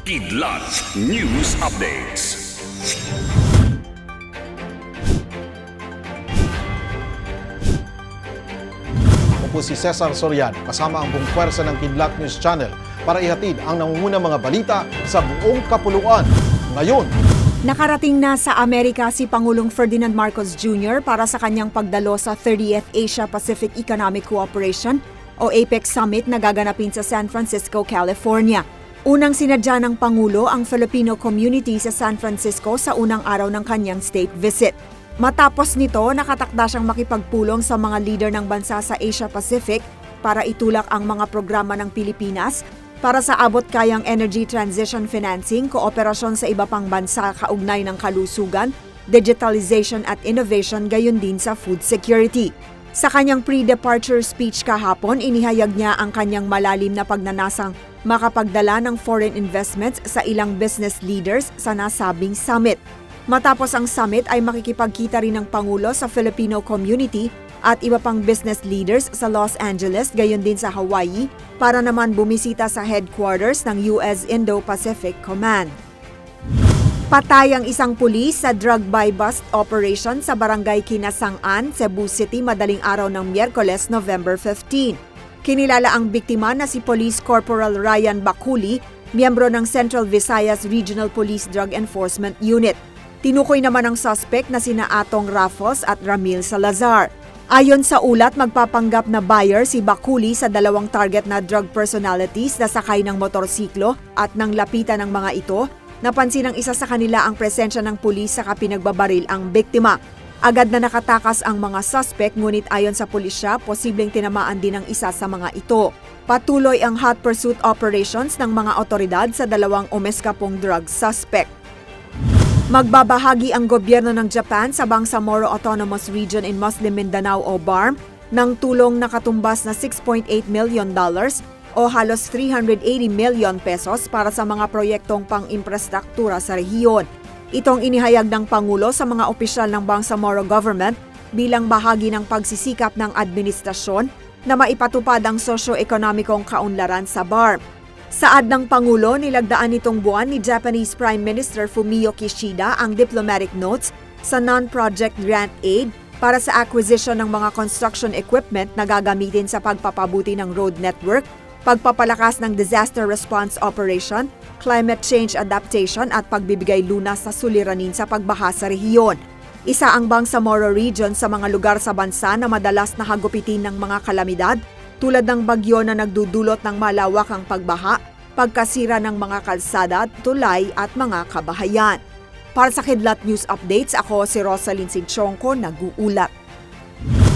Kidlat News Updates. Ako po si Cesar Soriano kasama ang buong pwersa ng Kidlat News Channel para ihatid ang nangungunang mga balita sa buong kapuluan. Ngayon, Nakarating na sa Amerika si Pangulong Ferdinand Marcos Jr. para sa kanyang pagdalo sa 30th Asia-Pacific Economic Cooperation o APEC Summit na gaganapin sa San Francisco, California. Unang sinadya ng Pangulo ang Filipino community sa San Francisco sa unang araw ng kanyang state visit. Matapos nito, nakatakda siyang makipagpulong sa mga leader ng bansa sa Asia-Pacific para itulak ang mga programa ng Pilipinas para sa abot kayang energy transition financing, kooperasyon sa iba pang bansa kaugnay ng kalusugan, digitalization at innovation gayon din sa food security. Sa kanyang pre-departure speech kahapon, inihayag niya ang kanyang malalim na pagnanasang makapagdala ng foreign investments sa ilang business leaders sa nasabing summit. Matapos ang summit ay makikipagkita rin ng Pangulo sa Filipino community at iba pang business leaders sa Los Angeles gayon din sa Hawaii para naman bumisita sa headquarters ng US Indo-Pacific Command. Patay ang isang pulis sa drug buy bust operation sa barangay Kinasangan, Cebu City madaling araw ng Miyerkules, November 15. Kinilala ang biktima na si Police Corporal Ryan Bakuli, miyembro ng Central Visayas Regional Police Drug Enforcement Unit. Tinukoy naman ang suspect na sina Atong Rafos at Ramil Salazar. Ayon sa ulat, magpapanggap na buyer si Bakuli sa dalawang target na drug personalities na sakay ng motorsiklo at nang lapitan ng mga ito, napansin ng isa sa kanila ang presensya ng pulis sa pinagbabaril ang biktima. Agad na nakatakas ang mga suspect ngunit ayon sa pulisya, posibleng tinamaan din ang isa sa mga ito. Patuloy ang hot pursuit operations ng mga otoridad sa dalawang umeskapong drug suspect. Magbabahagi ang gobyerno ng Japan sa Bangsamoro Autonomous Region in Muslim Mindanao o BARM ng tulong na katumbas na 6.8 million dollars o halos 380 million pesos para sa mga proyektong pang-imprastruktura sa rehiyon. Itong inihayag ng Pangulo sa mga opisyal ng Bangsamoro government bilang bahagi ng pagsisikap ng administrasyon na maipatupad ang sosyo-ekonomikong kaunlaran sa BARM. Saad ng Pangulo, nilagdaan nitong buwan ni Japanese Prime Minister Fumio Kishida ang diplomatic notes sa non-project grant aid para sa acquisition ng mga construction equipment na gagamitin sa pagpapabuti ng road network, pagpapalakas ng disaster response operation, climate change adaptation at pagbibigay lunas sa suliranin sa pagbaha sa rehiyon. Isa ang Bangsamoro region sa mga lugar sa bansa na madalas na hagupitin ng mga kalamidad tulad ng bagyo na nagdudulot ng malawakang pagbaha, pagkasira ng mga kalsada, tulay at mga kabahayan. Para sa Kidlat News Updates, ako si Rosalyn Sinchonko, nag-uulat.